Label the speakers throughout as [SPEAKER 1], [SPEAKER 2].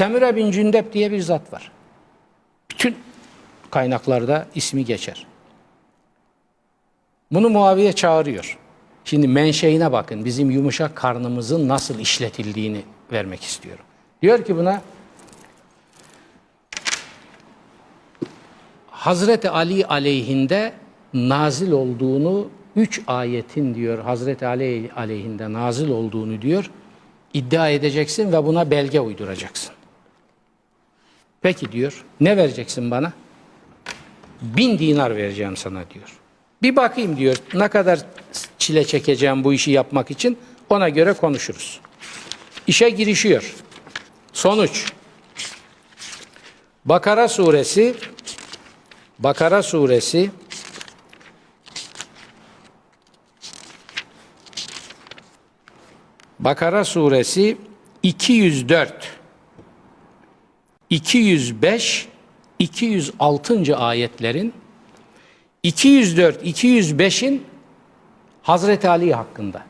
[SPEAKER 1] Semire bin Cündep diye bir zat var. Bütün kaynaklarda ismi geçer. Bunu Muaviye çağırıyor. Şimdi menşeine bakın. Bizim yumuşak karnımızın nasıl işletildiğini vermek istiyorum. Diyor ki buna Hazreti Ali aleyhinde nazil olduğunu üç ayetin diyor Hazreti Ali aleyhinde nazil olduğunu diyor iddia edeceksin ve buna belge uyduracaksın. Peki diyor ne vereceksin bana? Bin dinar vereceğim sana diyor. Bir bakayım diyor ne kadar çile çekeceğim bu işi yapmak için ona göre konuşuruz. İşe girişiyor. Sonuç. Bakara suresi Bakara suresi Bakara suresi 204 205 206. ayetlerin 204 205'in Hazreti Ali hakkında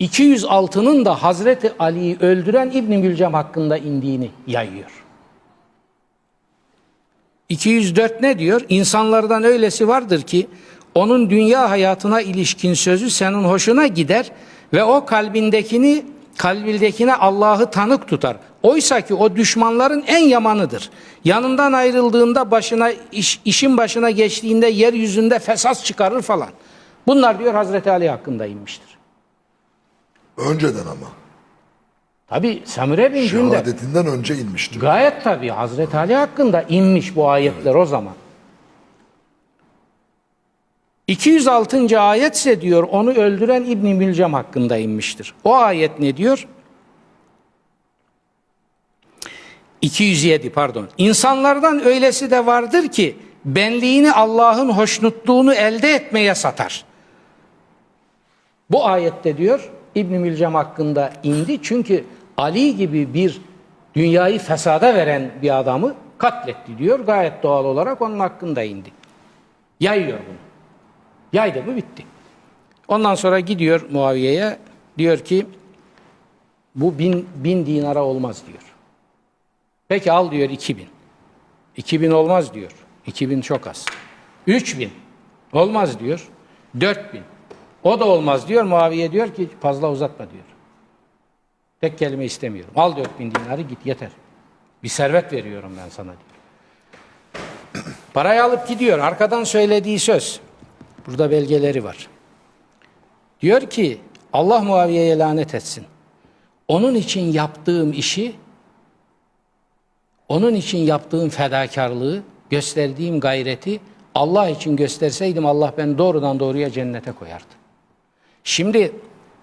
[SPEAKER 1] 206'nın da Hazreti Ali'yi öldüren İbn Mülcem hakkında indiğini yayıyor. 204 ne diyor? İnsanlardan öylesi vardır ki onun dünya hayatına ilişkin sözü senin hoşuna gider ve o kalbindekini kalbindekine Allah'ı tanık tutar. Oysa ki o düşmanların en yamanıdır. Yanından ayrıldığında başına iş, işin başına geçtiğinde yeryüzünde fesat çıkarır falan. Bunlar diyor Hazreti Ali hakkında inmiştir.
[SPEAKER 2] Önceden ama.
[SPEAKER 1] Tabi Samire bin Cündep
[SPEAKER 2] Şehadetinden önce inmiştir.
[SPEAKER 1] Gayet tabii Hazreti Ali hakkında inmiş bu ayetler o zaman. 206. ayet ise diyor onu öldüren İbn Mülcem hakkında inmiştir. O ayet ne diyor? 207 pardon. İnsanlardan öylesi de vardır ki benliğini Allah'ın hoşnutluğunu elde etmeye satar. Bu ayette diyor İbn Mülcem hakkında indi çünkü Ali gibi bir dünyayı fesada veren bir adamı katletti diyor. Gayet doğal olarak onun hakkında indi. Yayıyor bunu. Yaydı mı bitti. Ondan sonra gidiyor Muaviye'ye diyor ki bu bin, bin dinara olmaz diyor. Peki al diyor 2000. 2000 olmaz diyor. 2000 çok az. 3000 olmaz diyor. 4000 o da olmaz diyor. Muaviye diyor ki fazla uzatma diyor. Tek kelime istemiyorum. Al 4000 dinarı git yeter. Bir servet veriyorum ben sana diyor. Parayı alıp gidiyor. Arkadan söylediği söz. Burada belgeleri var. Diyor ki Allah Muaviye'ye lanet etsin. Onun için yaptığım işi, onun için yaptığım fedakarlığı, gösterdiğim gayreti Allah için gösterseydim Allah beni doğrudan doğruya cennete koyardı. Şimdi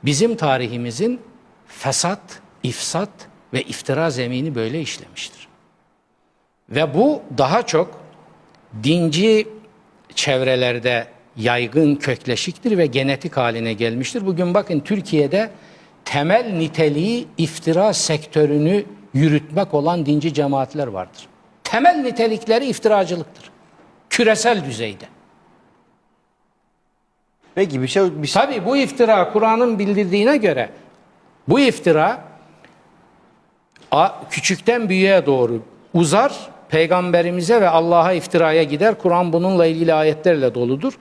[SPEAKER 1] bizim tarihimizin fesat, ifsat ve iftira zemini böyle işlemiştir. Ve bu daha çok dinci çevrelerde yaygın kökleşiktir ve genetik haline gelmiştir. Bugün bakın Türkiye'de temel niteliği iftira sektörünü yürütmek olan dinci cemaatler vardır. Temel nitelikleri iftiracılıktır. Küresel düzeyde.
[SPEAKER 3] Peki bir şey bir şey
[SPEAKER 1] Tabi bu iftira Kur'an'ın bildirdiğine göre bu iftira küçükten büyüğe doğru uzar, peygamberimize ve Allah'a iftiraya gider. Kur'an bununla ilgili ayetlerle doludur.